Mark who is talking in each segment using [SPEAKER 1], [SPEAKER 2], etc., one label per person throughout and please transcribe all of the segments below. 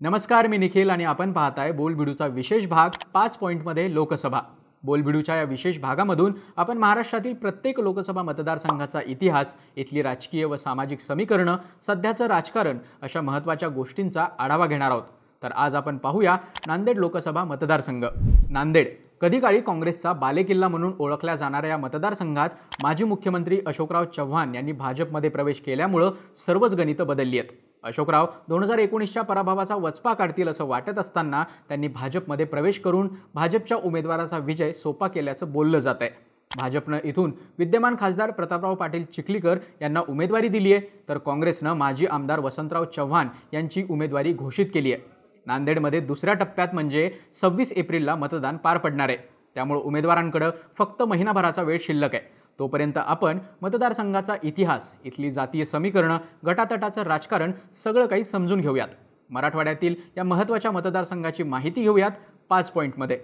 [SPEAKER 1] नमस्कार मी निखिल आणि आपण पाहताय बोलबिडूचा विशेष भाग पाच पॉईंटमध्ये लोकसभा. बोलबिडूच्या या विशेष भागामधून आपण महाराष्ट्रातील प्रत्येक लोकसभा मतदारसंघाचा इतिहास इथली राजकीय व सामाजिक समीकरणं सध्याचं राजकारण अशा महत्त्वाच्या गोष्टींचा आढावा घेणार आहोत. तर आज आपण पाहूया नांदेड लोकसभा मतदारसंघ. नांदेड कधी काळी काँग्रेसचा बालेकिल्ला म्हणून ओळखल्या जाणाऱ्या या मतदारसंघात माजी मुख्यमंत्री अशोकराव चव्हाण यांनी भाजपमध्ये प्रवेश केल्यामुळं सर्वच गणितं बदलली आहेत. अशोकराव दोन हजार एकोणीसच्या पराभवाचा वचपा काढतील असं वाटत असताना त्यांनी भाजपमध्ये प्रवेश करून भाजपच्या उमेदवाराचा विजय सोपा केल्याचं बोललं जात आहे. भाजपनं इथून विद्यमान खासदार प्रतापराव पाटील चिखलीकर यांना उमेदवारी दिली आहे तर काँग्रेसनं माजी आमदार वसंतराव चव्हाण यांची उमेदवारी घोषित केली आहे. नांदेडमध्ये दुसऱ्या टप्प्यात म्हणजे सव्वीस एप्रिलला मतदान पार पडणार आहे. त्यामुळे उमेदवारांकडं फक्त महिनाभराचा वेळ शिल्लक आहे. तोपर्यंत आपण मतदारसंघाचा इतिहास इथली जातीय समीकरणं गटातटाचं राजकारण सगळं काही समजून घेऊयात. मराठवाड्यातील या महत्त्वाच्या मतदारसंघाची माहिती घेऊयात पाच पॉईंटमध्ये.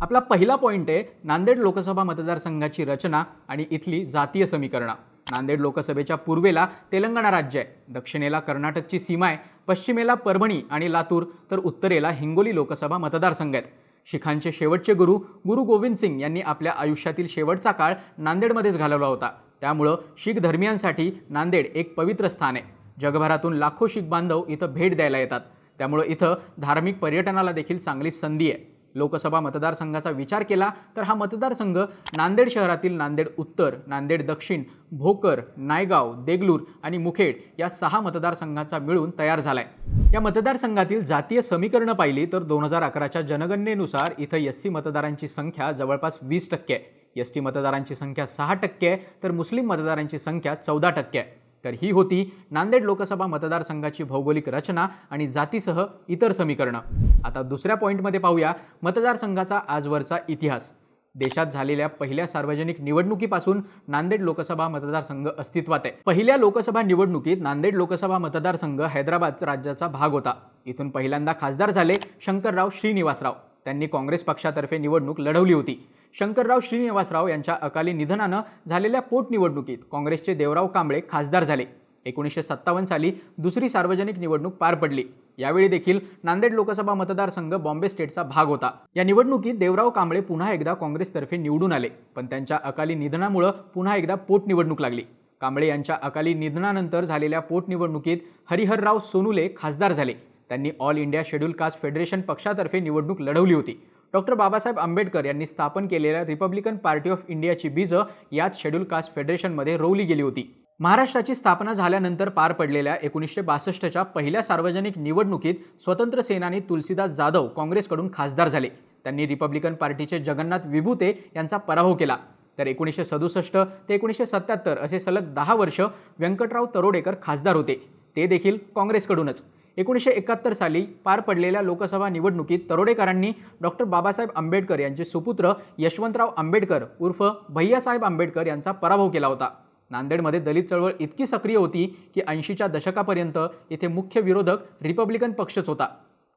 [SPEAKER 1] आपला पहिला पॉईंट आहे नांदेड लोकसभा मतदारसंघाची रचना आणि इथली जातीय समीकरणं. नांदेड लोकसभेच्या पूर्वेला तेलंगणा राज्य आहे. दक्षिणेला कर्नाटकची सीमा आहे. पश्चिमेला परभणी आणि लातूर तर उत्तरेला हिंगोली लोकसभा मतदारसंघ आहेत. शिखांचे शेवटचे गुरु गुरु गोविंद सिंग यांनी आपल्या आयुष्यातील शेवटचा काळ नांदेडमध्येच घालवला होता. त्यामुळं शीख धर्मियांसाठी नांदेड एक पवित्र स्थान आहे. जगभरातून लाखो शीख बांधव इथं भेट द्यायला येतात. त्यामुळं इथं धार्मिक पर्यटनाला देखील चांगली संधी आहे. लोकसभा मतदारसंघाचा विचार केला तर हा मतदारसंघ नांदेड शहरातील नांदेड उत्तर नांदेड दक्षिण भोकर नायगाव देगलूर आणि मुखेड या सहा मतदारसंघाचा मिळून तयार झालाय. या मतदारसंघातील जातीय समीकरणं पाहिली तर दोन हजार अकराच्या जनगणनेनुसार इथं एस सी मतदारांची संख्या जवळपास वीस टक्के आहे. एस टी मतदारांची संख्या सहा टक्के आहे तर मुस्लिम मतदारांची संख्या चौदा टक्के आहे. तर ही होती नांदेड लोकसभा मतदारसंघाची भौगोलिक रचना आणि जातीसह इतर समीकरणं. आता दुसऱ्या पॉईंटमध्ये पाहूया मतदारसंघाचा आजवरचा इतिहास. देशात झालेल्या पहिल्या सार्वजनिक निवडणुकीपासून नांदेड लोकसभा मतदारसंघ अस्तित्वात आहे. पहिल्या लोकसभा निवडणुकीत नांदेड लोकसभा मतदारसंघ हैदराबाद राज्याचा भाग होता. इथून पहिल्यांदा खासदार झाले शंकरराव श्रीनिवासराव. त्यांनी काँग्रेस पक्षातर्फे निवडणूक लढवली होती. शंकरराव श्रीनिवासराव यांच्या अकाली निधनानं झालेल्या पोटनिवडणुकीत काँग्रेसचे देवराव कांबळे खासदार झाले. एकोणीसशे सत्तावन्न साली दुसरी सार्वजनिक निवडणूक पार पडली. यावेळी देखील नांदेड लोकसभा मतदारसंघ बॉम्बे स्टेटचा भाग होता. या निवडणुकीत देवराव कांबळे पुन्हा एकदा काँग्रेसतर्फे निवडून आले पण त्यांच्या अकाली निधनामुळं पुन्हा एकदा पोटनिवडणूक लागली. कांबळे यांच्या अकाली निधनानंतर झालेल्या पोटनिवडणुकीत हरिहरराव सोनुले खासदार झाले. त्यांनी All India Scheduled Caste Federation पक्षातर्फे निवडणूक लढवली होती. डॉक्टर बाबासाहेब आंबेडकर यांनी स्थापन केलेल्या रिपब्लिकन पार्टी ऑफ इंडियाची बीजं याच शेड्यूल कास्ट फेडरेशनमध्ये रोवली गेली होती. महाराष्ट्राची स्थापना झाल्यानंतर पार पडलेल्या एकोणीसशे बासष्टच्या पहिल्या सार्वजनिक निवडणुकीत स्वतंत्र सेनानी तुलसीदास जाधव काँग्रेसकडून खासदार झाले. त्यांनी रिपब्लिकन पार्टीचे जगन्नाथ विभूते यांचा पराभव केला. तर एकोणीसशे सदुसष्ट ते एकोणीसशे सत्याहत्तर असे सलग दहा वर्ष व्यंकटराव तरोडेकर खासदार होते. ते देखील काँग्रेसकडूनच. एकोणीसशे एकाहत्तर साली पार पडलेल्या लोकसभा निवडणुकीत तरोडेकरांनी डॉक्टर बाबासाहेब आंबेडकर यांचे सुपुत्र यशवंतराव आंबेडकर उर्फ भैयासाहेब आंबेडकर यांचा पराभव केला होता. नांदेडमध्ये दलित चळवळ इतकी सक्रिय होती की ऐंशीच्या दशकापर्यंत येथे मुख्य विरोधक रिपब्लिकन पक्षच होता.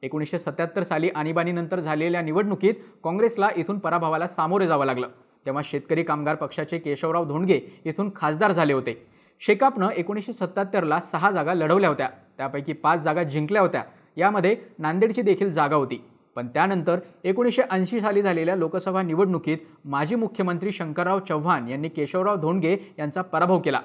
[SPEAKER 1] एकोणीसशे सत्याहत्तर साली आणीबाणीनंतर झालेल्या निवडणुकीत काँग्रेसला इथून पराभवाला सामोरे जावं लागलं तेव्हा शेतकरी कामगार पक्षाचे केशवराव धोंडगे इथून खासदार झाले होते. शेकापनं एकोणीसशे सत्त्याहत्तरला सहा जागा लढवल्या होत्या. त्यापैकी पाच जागा जिंकल्या होत्या. यामध्ये नांदेडची देखील जागा होती. पण त्यानंतर एकोणीसशे ऐंशी साली झालेल्या लोकसभा निवडणुकीत माजी मुख्यमंत्री शंकरराव चव्हाण यांनी केशवराव धोंडगे यांचा पराभव केला.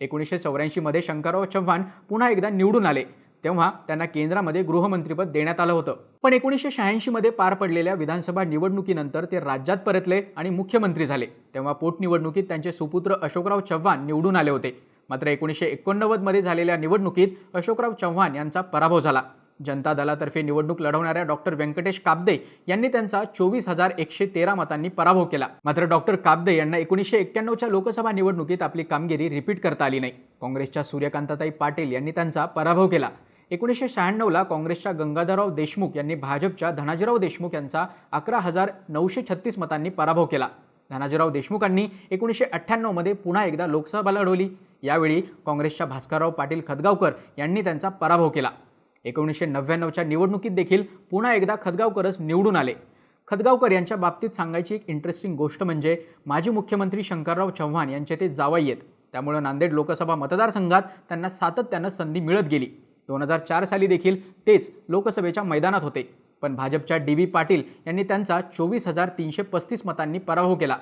[SPEAKER 1] एकोणीसशे चौऱ्याऐंशीमध्ये शंकरराव चव्हाण पुन्हा एकदा निवडून आले. तेव्हा त्यांना केंद्रामध्ये गृहमंत्रीपद देण्यात आलं होतं. पण एकोणीसशे शहाऐंशीमध्ये पार पडलेल्या विधानसभा निवडणुकीनंतर ते राज्यात परतले आणि मुख्यमंत्री झाले. तेव्हा पोटनिवडणुकीत त्यांचे सुपुत्र अशोकराव चव्हाण निवडून आले होते. मात्र एकोणीसशे एकोणनव्वदमध्ये झालेल्या निवडणुकीत अशोकराव चव्हाण यांचा पराभव झाला. जनता दलातर्फे निवडणूक लढवणाऱ्या डॉक्टर व्यंकटेश काबदे यांनी त्यांचा चोवीस हजार एकशे तेरा मतांनी पराभव केला. मात्र डॉक्टर काब्दे यांना एकोणीसशे एक्क्याण्णवच्या लोकसभा निवडणुकीत आपली कामगिरी रिपीट करता आली नाही. काँग्रेसच्या सूर्यकांताताई पाटील यांनी त्यांचा पराभव केला. एकोणीसशे शहाण्णवला काँग्रेसच्या गंगाधरराव देशमुख यांनी भाजपच्या धनाजीराव देशमुख यांचा अकरा हजार नऊशे छत्तीस मतांनी पराभव केला. धनाजीराव देशमुखांनी एकोणीसशे अठ्ठ्याण्णवमध्ये पुन्हा एकदा लोकसभा लढवली. यावेळी काँग्रेसच्या भास्करराव पाटील खदगावकर यांनी त्यांचा पराभव केला. एकोणीसशे नव्याण्णवच्या निवडणुकीत देखील पुन्हा एकदा खदगावकरच निवडून आले. खदगावकर यांच्या बाबतीत सांगायची एक इंटरेस्टिंग गोष्ट म्हणजे माजी मुख्यमंत्री शंकरराव चव्हाण यांचे ते जावई आहेत. त्यामुळे नांदेड लोकसभा मतदारसंघात त्यांना सातत्यानं संधी मिळत गेली. दोन हजार चार साली देखील तेच लोकसभेच्या मैदानात होते. पण भाजपच्या डी बी पाटील यांनी त्यांचा चोवीस हजार तीनशे पस्तीस मतांनी पराभव केला.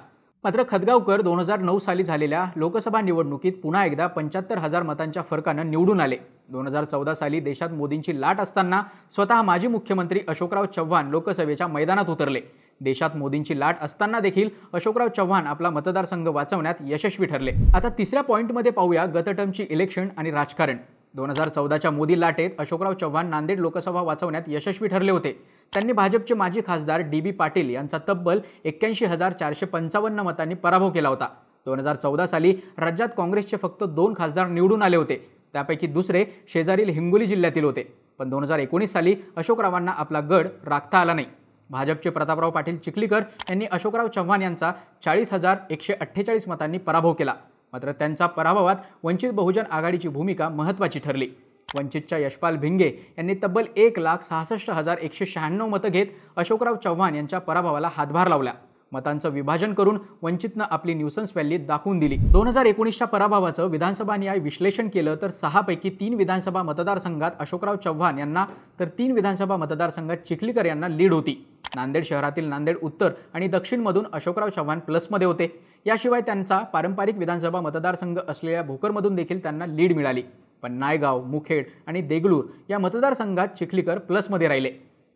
[SPEAKER 1] मात्र खदगावकर दोन हजार नऊ साली झालेल्या लोकसभा निवडणुकीत पुन्हा एकदा पंच्याहत्तर हजार मतांच्या फरकानं निवडून आले. दोन हजार चौदा साली देशात मोदींची लाट असताना स्वतः माजी मुख्यमंत्री अशोकराव चव्हाण लोकसभेच्या मैदानात उतरले. देशात मोदींची लाट असताना देखील अशोकराव चव्हाण आपला मतदारसंघ वाचवण्यात यशस्वी ठरले. आता तिसऱ्या पॉईंटमध्ये पाहूया गतटर्मची इलेक्शन आणि राजकारण. दोन हजार चौदाच्या मोदी लाटेत अशोकराव चव्हाण नांदेड लोकसभा वाचवण्यात यशस्वी ठरले होते. त्यांनी भाजपचे माजी खासदार डी बी पाटील यांचा तब्बल एक्क्याऐंशी हजार चारशे पंचावन्न मतांनी पराभव केला होता. दोन हजार चौदा साली राज्यात काँग्रेसचे फक्त दोन खासदार निवडून आले होते. त्यापैकी दुसरे शेजारील हिंगोली जिल्ह्यातील होते. पण दोन हजार एकोणीस साली अशोकरावांना आपला गड राखता आला नाही. भाजपचे प्रतापराव पाटील चिखलीकर यांनी अशोकराव चव्हाण यांचा चाळीस हजार एकशे अठ्ठेचाळीस मतांनी पराभव केला. मात्र त्यांचा पराभवात वंचित बहुजन आघाडीची भूमिका महत्त्वाची ठरली. वंचितच्या यशपाल भिंगे यांनी तब्बल एक लाख सहासष्ट हजार एकशे शहाण्णव मतं घेत अशोकराव चव्हाण यांच्या पराभवाला हातभार लावला. मतांचं विभाजन करून वंचितनं आपली न्यूसन्स व्हॅली दाखवून दिली. दोन हजार एकोणीसच्या पराभवाचं विधानसभा न्याय विश्लेषण केलं तर सहापैकी तीन विधानसभा मतदारसंघात अशोकराव चव्हाण यांना तर तीन विधानसभा मतदारसंघात चिखलीकर यांना लीड होती. नांदेड शहरातील नांदेड उत्तर आणि दक्षिणमधून अशोकराव चव्हाण प्लसमध्ये होते. याशिवाय त्यांचा पारंपरिक विधानसभा मतदारसंघ असलेल्या भोकरमधून देखील त्यांना लीड मिळाली. पण नायगाव मुखेड आणि देगलूर या मतदारसंघात चिखलीकर प्लसमध्ये राहिले.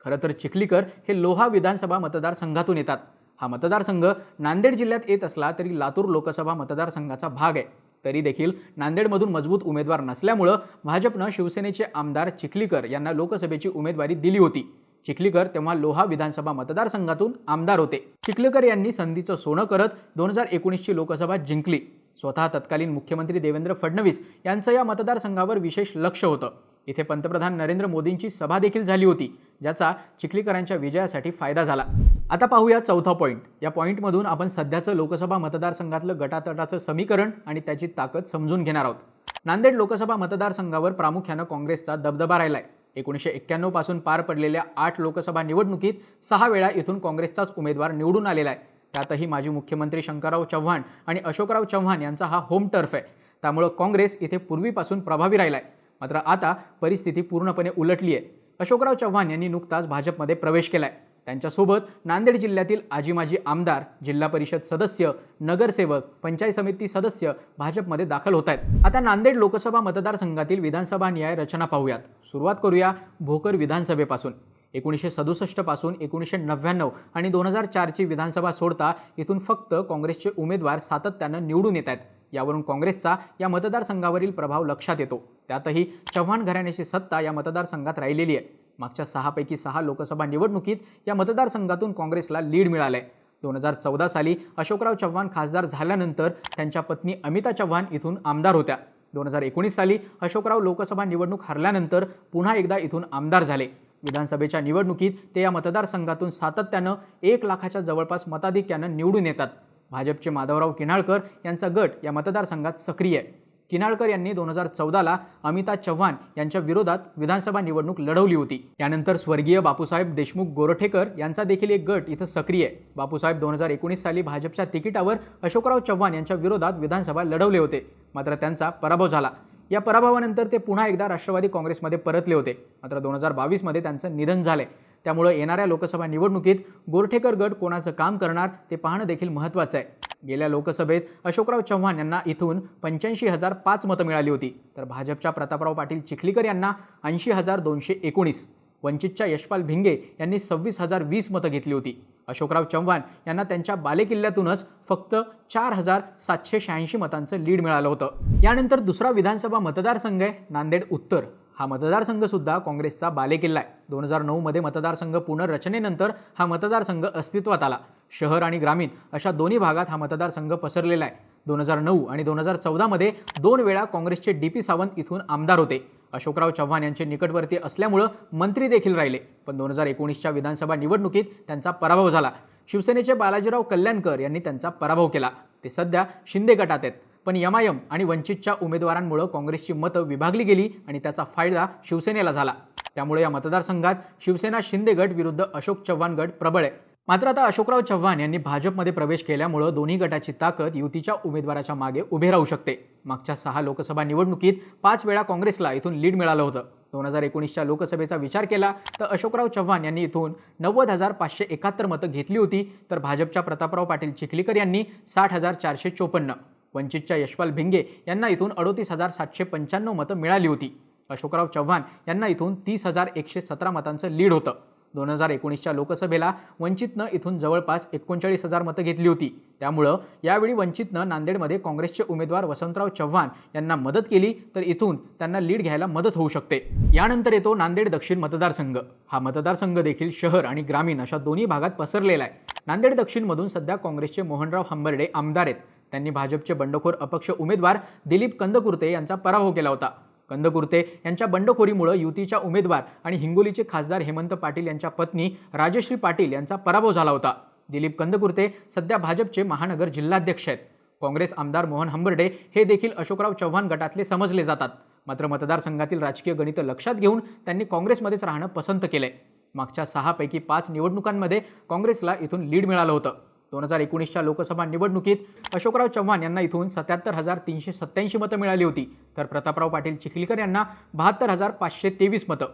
[SPEAKER 1] खरं तर चिखलीकर हे लोहा विधानसभा मतदारसंघातून येतात. हा मतदारसंघ नांदेड जिल्ह्यात येत असला तरी लातूर लोकसभा मतदारसंघाचा भाग आहे. तरी देखील नांदेडमधून मजबूत उमेदवार नसल्यामुळं भाजपनं शिवसेनेचे आमदार चिखलीकर यांना लोकसभेची उमेदवारी दिली होती. चिखलीकर तेव्हा लोहा विधानसभा मतदारसंघातून आमदार होते. चिखलीकर यांनी संधीचं सोनं करत दोन हजार एकोणीसची लोकसभा जिंकली. स्वतः तत्कालीन मुख्यमंत्री देवेंद्र फडणवीस यांचं या मतदारसंघावर विशेष लक्ष होतं. इथे पंतप्रधान नरेंद्र मोदींची सभा देखील झाली होती ज्याचा चिखलीकरांच्या विजयासाठी फायदा झाला. आता पाहूया चौथा पॉईंट या पॉईंटमधून आपण सध्याचं लोकसभा मतदारसंघातलं गटातटाचं समीकरण आणि त्याची ताकद समजून घेणार आहोत. नांदेड लोकसभा मतदारसंघावर प्रामुख्यानं काँग्रेसचा दबदबा राहिलाय. एकोणीसशे एक्क्याण्णवपासून पार पडलेल्या आठ लोकसभा निवडणुकीत सहा वेळा इथून काँग्रेसचाच उमेदवार निवडून आलेला आहे. त्यातही माजी मुख्यमंत्री शंकरराव चव्हाण आणि अशोकराव चव्हाण यांचा हा होम टर्फ आहे. त्यामुळं काँग्रेस इथे पूर्वीपासून प्रभावी राहिला आहे मात्र आता परिस्थिती पूर्णपणे उलटली आहे अशोकराव चव्हाण यांनी नुकताच भाजपमध्ये प्रवेश केला आहे त्यांच्यासोबत नांदेड जिल्ह्यातील आजी माजी आमदार जिल्हा परिषद सदस्य नगरसेवक पंचायत समिती सदस्य भाजपमध्ये दाखल होत आहेत. आता नांदेड लोकसभा मतदारसंघातील विधानसभा न्याय रचना पाहूयात. सुरुवात करूया भोकर विधानसभेपासून. एकोणीसशे सदुसष्टपासून एकोणीसशे नव्याण्णव आणि दोन हजार चारची विधानसभा सोडता इथून फक्त काँग्रेसचे उमेदवार सातत्यानं निवडून येत आहेत. यावरून काँग्रेसचा या मतदारसंघावरील प्रभाव लक्षात येतो. त्यातही चव्हाण घराण्याची सत्ता या मतदारसंघात राहिलेली आहे. मागच्या सहापैकी सहा लोकसभा निवडणुकीत या मतदारसंघातून काँग्रेसला लीड मिळालं आहे दोन हजार चौदा साली अशोकराव चव्हाण खासदार झाल्यानंतर त्यांच्या पत्नी अमिता चव्हाण इथून आमदार होत्या. दोन हजार एकोणीस साली अशोकराव लोकसभा निवडणूक हरल्यानंतर पुन्हा एकदा इथून आमदार झाले. विधानसभेच्या निवडणुकीत ते या मतदारसंघातून सातत्यानं एक लाखाच्या जवळपास मताधिक्यानं निवडून येतात. भाजपचे माधवराव किनाळकर यांचा गट या मतदारसंघात सक्रिय आहे. किनाळकर यांनी दोन हजार चौदाला अमिता चव्हाण यांच्या विरोधात विधानसभा निवडणूक लढवली होती. यानंतर स्वर्गीय बापूसाहेब देशमुख गोरठेकर यांचा देखील एक गट इथं सक्रिय आहे. बापूसाहेब दोन हजार एकोणीस साली भाजपच्या तिकिटावर अशोकराव चव्हाण यांच्या विरोधात विधानसभा लढवले होते. मात्र त्यांचा पराभव झाला. या पराभवानंतर ते पुन्हा एकदा राष्ट्रवादी काँग्रेसमध्ये परतले होते. मात्र दोन हजार बावीसमध्ये त्यांचं निधन झालंय. त्यामुळे येणाऱ्या लोकसभा निवडणुकीत गोरठेकर गट कोणाचं काम करणार ते पाहणं देखील महत्त्वाचं आहे. गेल्या लोकसभेत अशोकराव चव्हाण यांना इथून पंच्याऐंशी हजार पाच मतं मिळाली होती. तर भाजपच्या प्रतापराव पाटील चिखलीकर यांना ऐंशी हजार दोनशे एकोणीस. वंचितच्या यशपाल भिंगे यांनी सव्वीस हजार वीस मतं घेतली होती. अशोकराव चव्हाण यांना त्यांच्या बालेकिल्ल्यातूनच फक्त चार हजार सातशे शहाऐंशी मतांचं लीड मिळालं होतं. यानंतर दुसरा विधानसभा मतदारसंघ आहे नांदेड उत्तर. हा मतदारसंघसुद्धा काँग्रेसचा बालेकिल्ला आहे. दोन हजार नऊमध्ये मतदारसंघ पुनर्रचनेनंतर हा मतदारसंघ अस्तित्वात आला. शहर आणि ग्रामीण अशा दोन्ही भागात हा मतदारसंघ पसरलेला आहे. दोन हजार नऊ आणि दोन हजार चौदामध्ये दोन वेळा काँग्रेसचे डी पी सावंत इथून आमदार होते. अशोकराव चव्हाण यांचे निकटवर्ती असल्यामुळं मंत्री देखील राहिले. पण दोन हजार एकोणीसच्या विधानसभा निवडणुकीत त्यांचा पराभव झाला. शिवसेनेचे बालाजीराव कल्याणकर यांनी त्यांचा पराभव केला. ते सध्या शिंदे गटात आहेत. पण यमायम आणि वंचितच्या उमेदवारांमुळे काँग्रेसची मतं विभागली गेली आणि त्याचा फायदा शिवसेनेला झाला. त्यामुळे या मतदारसंघात शिवसेना शिंदे गट विरुद्ध अशोक चव्हाण गट प्रबळ आहे. मात्र आता अशोकराव चव्हाण यांनी भाजपमध्ये प्रवेश केल्यामुळं दोन्ही गटाची ताकद युतीच्या उमेदवाराच्या मागे उभे राहू शकते. मागच्या सहा लोकसभा निवडणुकीत पाच वेळा काँग्रेसला इथून लीड मिळालं होतं. दोन हजार एकोणीसच्या लोकसभेचा विचार केला तर अशोकराव चव्हाण यांनी इथून नव्वद हजार पाचशे एकाहत्तर मतं घेतली होती तर भाजपच्या प्रतापराव पाटील चिखलीकर यांनी साठ हजार चारशे चोपन्न. वंचितच्या यशपाल भिंगे यांना इथून अडोतीस हजार सातशे पंच्याण्णव मतं मिळाली होती. अशोकराव चव्हाण यांना इथून तीस हजार एकशे सतरा मतांचं लीड होतं. दोन हजार एकोणीसच्या लोकसभेला वंचितनं इथून जवळपास एकोणचाळीस हजार मतं घेतली होती. त्यामुळं यावेळी वंचितनं नांदेडमध्ये काँग्रेसचे उमेदवार वसंतराव चव्हाण यांना मदत केली तर इथून त्यांना लीड घ्यायला मदत होऊ शकते. यानंतर येतो नांदेड दक्षिण मतदारसंघ. हा मतदारसंघ देखील शहर आणि ग्रामीण अशा दोन्ही भागात पसरलेला आहे. नांदेड दक्षिणमधून सध्या काँग्रेसचे मोहनराव हंबर्डे आमदार आहेत. त्यांनी भाजपचे बंडखोर अपक्ष उमेदवार दिलीप कंदकुर्ते यांचा पराभव केला होता. कंदकुर्ते यांच्या बंडखोरीमुळे युतीच्या उमेदवार आणि हिंगोलीचे खासदार हेमंत पाटील यांच्या पत्नी राजश्री पाटील यांचा पराभव झाला होता. दिलीप कंदकुर्ते सध्या भाजपचे महानगर जिल्हाध्यक्ष आहेत. काँग्रेस आमदार मोहन हंबर्डे हे देखील अशोकराव चव्हाण गटातले समजले जातात. मात्र मतदारसंघातील राजकीय गणितं लक्षात घेऊन त्यांनी काँग्रेसमध्येच राहणं पसंत केलंय. मागच्या सहापैकी पाच निवडणुकांमध्ये काँग्रेसला इथून लीड मिळालं होतं. दोन हजार एकोणीसच्या लोकसभा निवडणुकीत अशोकराव चव्हाण यांना इथून सत्याहत्तर हजार तीनशे सत्त्याऐंशी मतं मिळाली होती. तर प्रतापराव पाटील चिखलीकर यांना बहात्तर हजार पाचशे तेवीस मतं.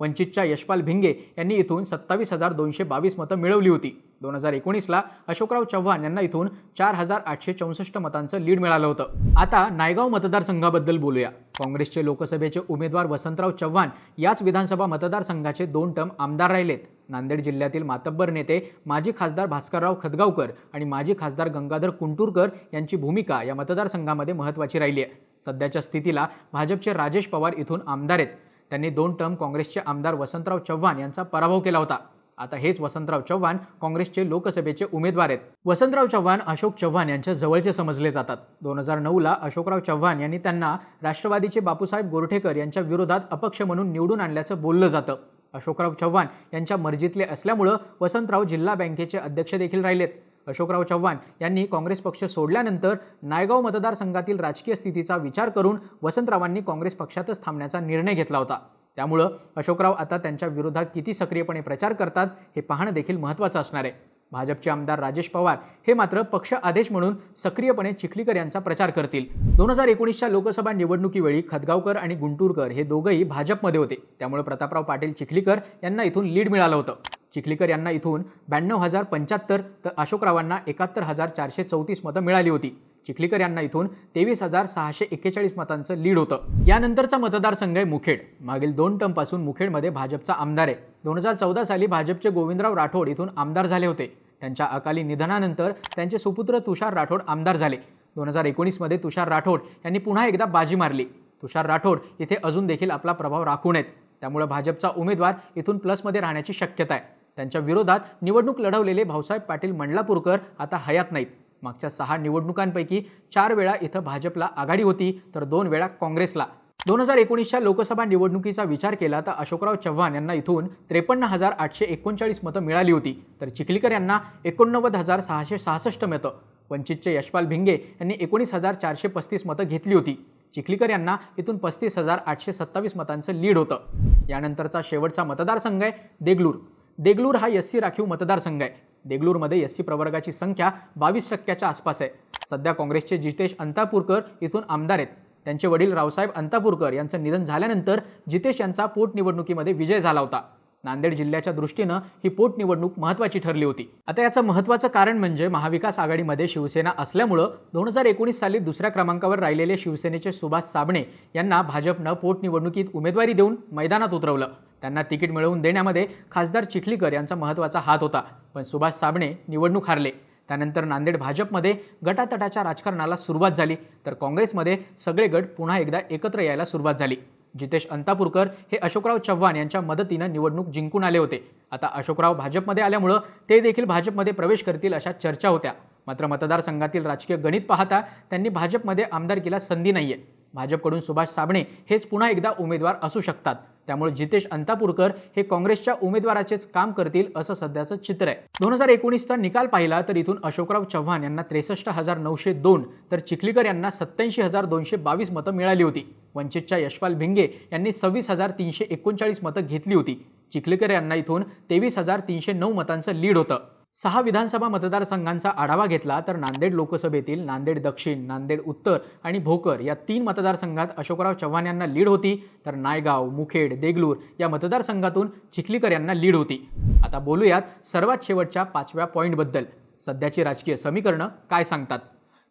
[SPEAKER 1] वंचितच्या यशपाल भिंगे यांनी इथून सत्तावीस हजार दोनशे बावीस मतं मिळवली होती. दोन हजार एकोणीसला अशोकराव चव्हाण यांना इथून चार हजार आठशे चौसष्ट मतांचं लीड मिळालं होतं. आता नायगाव मतदारसंघाबद्दल बोलूया. काँग्रेसचे लोकसभेचे उमेदवार वसंतराव चव्हाण याच विधानसभा मतदारसंघाचे दोन टर्म आमदार राहिलेत. नांदेड जिल्ह्यातील मातब्बर नेते माजी खासदार भास्करराव खदगावकर आणि माजी खासदार गंगाधर कुंटूरकर यांची भूमिका या मतदारसंघामध्ये महत्त्वाची राहिली आहे सध्याच्या स्थितीला भाजपचे राजेश पवार इथून आमदार आहेत. त्यांनी दोन टर्म काँग्रेसचे आमदार वसंतराव चव्हाण यांचा पराभव केला होता. आता हेच वसंतराव चव्हाण काँग्रेसचे लोकसभेचे उमेदवार आहेत. वसंतराव चव्हाण अशोक चव्हाण यांच्या जवळचे समजले जातात. दोन हजार नऊला अशोकराव चव्हाण यांनी त्यांना राष्ट्रवादीचे बापूसाहेब गोरठेकर यांच्या विरोधात अपक्ष म्हणून निवडून आणल्याचं बोललं जातं. अशोकराव चव्हाण यांच्या मर्जीतले असल्यामुळं वसंतराव जिल्हा बँकेचे अध्यक्ष देखील राहिलेत. अशोकराव चव्हाण यांनी काँग्रेस पक्ष सोडल्यानंतर नायगाव मतदारसंघातील राजकीय स्थितीचा विचार करून वसंतरावांनी काँग्रेस पक्षातच थांबण्याचा निर्णय घेतला होता. त्यामुळं अशोकराव आता त्यांच्या विरोधात किती सक्रियपणे प्रचार करतात हे पाहणं देखील महत्त्वाचं असणार आहे. भाजपचे आमदार राजेश पवार हे मात्र पक्ष आदेश म्हणून सक्रियपणे चिखलीकर यांचा प्रचार करतील. दोन हजार एकोणीसच्या लोकसभा निवडणुकीवेळी खदगावकर आणि गुंटूरकर हे दोघंही भाजपमध्ये होते. त्यामुळे प्रतापराव पाटील चिखलीकर यांना इथून लीड मिळालं होतं. चिखलीकर यांना इथून ब्याण्णव हजार पंच्याहत्तर तर अशोकरावांना एकाहत्तर हजार चारशे चौतीस मतं मिळाली होती. चिखलीकर यांना इथून तेवीस हजार सहाशे एक्केचाळीस मतांचं लीड होतं. यानंतरचा मतदारसंघ आहे मुखेड. मागील दोन टर्मपासून मुखेडमध्ये भाजपचा आमदार आहे. दोन हजार चौदा साली भाजपचे गोविंदराव राठोड इथून आमदार झाले होते. त्यांच्या अकाली निधनानंतर त्यांचे सुपुत्र तुषार राठोड आमदार झाले. दोन हजार एकोणीसमध्ये तुषार राठोड यांनी पुन्हा एकदा बाजी मारली. तुषार राठोड इथे अजून देखील आपला प्रभाव राखून आहेत. त्यामुळे भाजपचा उमेदवार इथून प्लसमध्ये राहण्याची शक्यता आहे. त्यांच्या विरोधात निवडणूक लढवलेले भाऊसाहेब पाटील मंडलापूरकर आता हयात नाहीत. मागच्या सहा निवडणुकांपैकी चार वेळा इथं भाजपला आघाडी होती तर दोन वेळा काँग्रेसला. दोन हजार एकोणीसच्या लोकसभा निवडणुकीचा विचार केला तर अशोकराव चव्हाण यांना इथून त्रेपन्न हजार आठशे एकोणचाळीस मतं मिळाली होती तर चिखलीकर यांना एकोणनव्वद हजार सहाशे सहासष्ट मतं. वंचितचे यशपाल भिंगे यांनी एकोणीस हजार चारशे पस्तीस मतं घेतली होती. चिखलीकर यांना इथून पस्तीस हजार आठशे सत्तावीस मतांचं लीड होतं. यानंतरचा शेवटचा मतदारसंघ आहे देगलूर. देगलूर हा एस सी राखीव मतदारसंघ आहे. देगलूरमध्ये एस सी प्रवर्गाची संख्या बावीस टक्क्याच्या आसपास आहे. सध्या काँग्रेसचे जितेश अंतापूरकर इथून आमदार आहेत. त्यांचे वडील रावसाहेब अंतापूरकर यांचं निधन झाल्यानंतर जितेश यांचा पोटनिवडणुकीमध्ये विजय झाला होता. नांदेड जिल्ह्याच्या दृष्टीनं ही पोटनिवडणूक महत्त्वाची ठरली होती. आता याचं महत्त्वाचं कारण म्हणजे महाविकास आघाडीमध्ये शिवसेना असल्यामुळं दोन हजार एकोणीस साली दुसऱ्या क्रमांकावर राहिलेले शिवसेनेचे सुभाष साबणे यांना भाजपनं पोटनिवडणुकीत उमेदवारी देऊन मैदानात उतरवलं. त्यांना तिकीट मिळवून देण्यामध्ये खासदार चिखलीकर यांचा महत्त्वाचा हात होता पण सुभाष साबणे निवडणूक हारले. त्यानंतर नांदेड भाजपमध्ये गटातटाच्या राजकारणाला सुरुवात झाली तर काँग्रेसमध्ये सगळे गट पुन्हा एकदा एकत्र यायला सुरुवात झाली. जितेश अंतापूरकर हे अशोकराव चव्हाण यांच्या मदतीनं निवडणूक जिंकून आले होते. आता अशोकराव भाजपमध्ये आल्यामुळं ते देखील भाजपमध्ये प्रवेश करतील अशा चर्चा होत्या. मात्र मतदारसंघातील राजकीय गणित पाहता त्यांनी भाजपमध्ये आमदारकीला संधी नाहीये. भाजपकडून सुभाष साबणे हेच पुन्हा एकदा उमेदवार असू शकतात. त्यामुळे जितेश अंतापूरकर हे काँग्रेसच्या उमेदवाराचेच काम करतील असं सध्याचं चित्र आहे. दोन हजार एकोणीसचा निकाल पाहिला तर इथून अशोकराव चव्हाण यांना त्रेसष्ट हजार नऊशे दोन तर चिखलीकर यांना सत्याऐंशी हजार दोनशे बावीस मतं मिळाली होती. वंचितच्या यशपाल भिंगे यांनी सव्वीस हजार तीनशे एकोणचाळीस मतं घेतली होती. चिखलीकर यांना इथून तेवीस हजार तीनशे नऊ मतांचं लीड होतं. सहा विधानसभा मतदारसंघांचा आढावा घेतला तर नांदेड लोकसभेतील नांदेड दक्षिण नांदेड उत्तर आणि भोकर या तीन मतदारसंघात अशोकराव चव्हाण यांना लीड होती. तर नायगाव मुखेड देगलूर या मतदारसंघातून चिखलीकर यांना लीड होती. आता बोलूयात सर्वात शेवटच्या पाचव्या पॉईंटबद्दल सध्याची राजकीय समीकरणं काय सांगतात?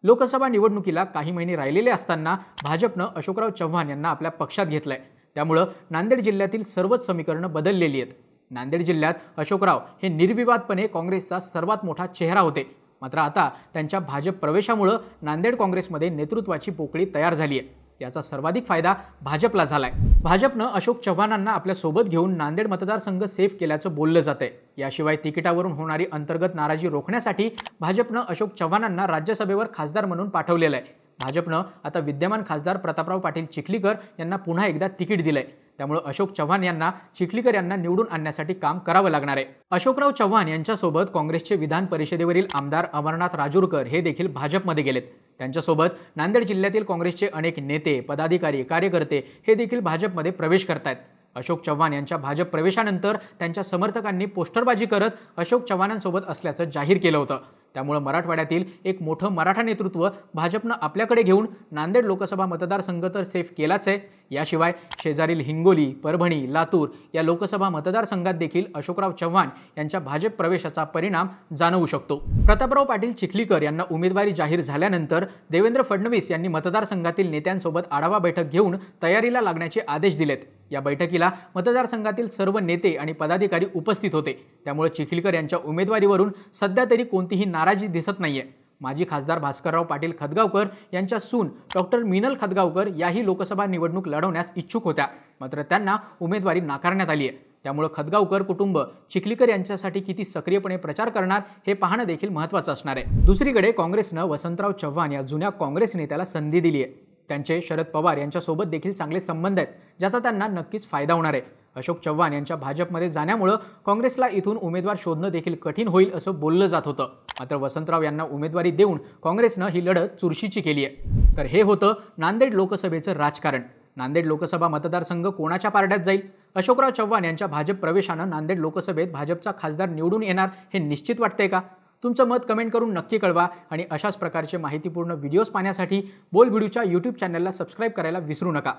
[SPEAKER 1] लोकसभा निवडणुकीला काही महिने राहिलेले असताना भाजपनं अशोकराव चव्हाण यांना आपल्या पक्षात घेतलंय. त्यामुळं नांदेड जिल्ह्यातील सर्वच समीकरणं बदललेली आहेत. नांदेड जिल्ह्यात अशोकराव हे निर्विवादपणे काँग्रेसचा सर्वात मोठा चेहरा होते. मात्र आता त्यांच्या भाजप प्रवेशामुळं नांदेड काँग्रेसमध्ये नेतृत्वाची पोकळी तयार झाली आहे. याचा सर्वाधिक फायदा भाजपला झालाय. भाजपनं अशोक चव्हाणांना आपल्यासोबत घेऊन नांदेड मतदारसंघ सेफ केल्याचं बोललं जातंय. याशिवाय तिकिटावरून होणारी अंतर्गत नाराजी रोखण्यासाठी भाजपनं अशोक चव्हाणांना राज्यसभेवर खासदार म्हणून पाठवलेलं आहे. भाजपनं आता विद्यमान खासदार प्रतापराव पाटील चिखलीकर यांना पुन्हा एकदा तिकीट दिलंय. त्यामुळे अशोक चव्हाण यांना चिखलीकर यांना निवडून आणण्यासाठी काम करावं लागणार आहे. अशोकराव चव्हाण यांच्यासोबत काँग्रेसचे विधान परिषदेवरील आमदार अमरनाथ राजूरकर हे देखील भाजपमध्ये गेलेत. त्यांच्यासोबत नांदेड जिल्ह्यातील काँग्रेसचे अनेक नेते पदाधिकारी कार्यकर्ते हे देखील भाजपमध्ये प्रवेश करतायत. अशोक चव्हाण यांच्या भाजप प्रवेशानंतर त्यांच्या समर्थकांनी पोस्टरबाजी करत अशोक चव्हाणांसोबत असल्याचं जाहीर केलं होतं. त्यामुळं मराठवाड्यातील एक मोठं मराठा नेतृत्व भाजपनं आपल्याकडे घेऊन नांदेड लोकसभा मतदारसंघ तर सेफ केलाच आहे. याशिवाय शेजारील हिंगोली परभणी लातूर या लोकसभा मतदारसंघात देखील अशोकराव चव्हाण यांच्या भाजप प्रवेशाचा परिणाम जाणवू शकतो. प्रतापराव पाटील चिखलीकर यांना उमेदवारी जाहीर झाल्यानंतर देवेंद्र फडणवीस यांनी मतदारसंघातील नेत्यांसोबत आढावा बैठक घेऊन तयारीला लागण्याचे आदेश दिलेत. या बैठकीला मतदारसंघातील सर्व नेते आणि पदाधिकारी उपस्थित होते. त्यामुळे चिखलीकर यांच्या उमेदवारीवरून सध्या तरी कोणतीही नाराजी दिसत नाहीये. माजी खासदार भास्करराव पाटील खदगावकर यांच्या सून डॉक्टर मिनल खदगावकर याही लोकसभा निवडणूक लढवण्यास इच्छुक होत्या. मात्र त्यांना उमेदवारी नाकारण्यात आली आहे. त्यामुळे खदगावकर कुटुंब चिखलीकर यांच्यासाठी किती सक्रियपणे प्रचार करणार हे पाहणं देखील महत्त्वाचं असणार आहे. दुसरीकडे काँग्रेसनं वसंतराव चव्हाण या जुन्या काँग्रेस नेत्याला संधी दिली आहे. त्यांचे शरद पवार यांच्यासोबत देखील चांगले संबंध आहेत ज्याचा त्यांना नक्कीच फायदा होणार आहे. अशोक चव्हाण यांच्या भाजपमध्ये जाण्यामुळं काँग्रेसला इथून उमेदवार शोधणं देखील कठीण होईल असं बोललं जात होतं. मात्र वसंतराव यांना उमेदवारी देऊन काँग्रेसनं ही लढत चुरशीची केली आहे. तर हे होतं नांदेड लोकसभेचं राजकारण. नांदेड लोकसभा मतदारसंघ कोणाच्या पारड्यात जाईल? अशोकराव चव्हाण यांच्या भाजप प्रवेशानं नांदेड लोकसभेत भाजपचा खासदार निवडून येणार हे निश्चित वाटतंय का? तुमचं मत कमेंट करून नक्की कळवा आणि अशाच प्रकारचे माहितीपूर्ण व्हिडिओज पाहण्यासाठी बोल व्हिडिओच्या यूट्यूब चॅनलला सबस्क्राईब करायला विसरू नका.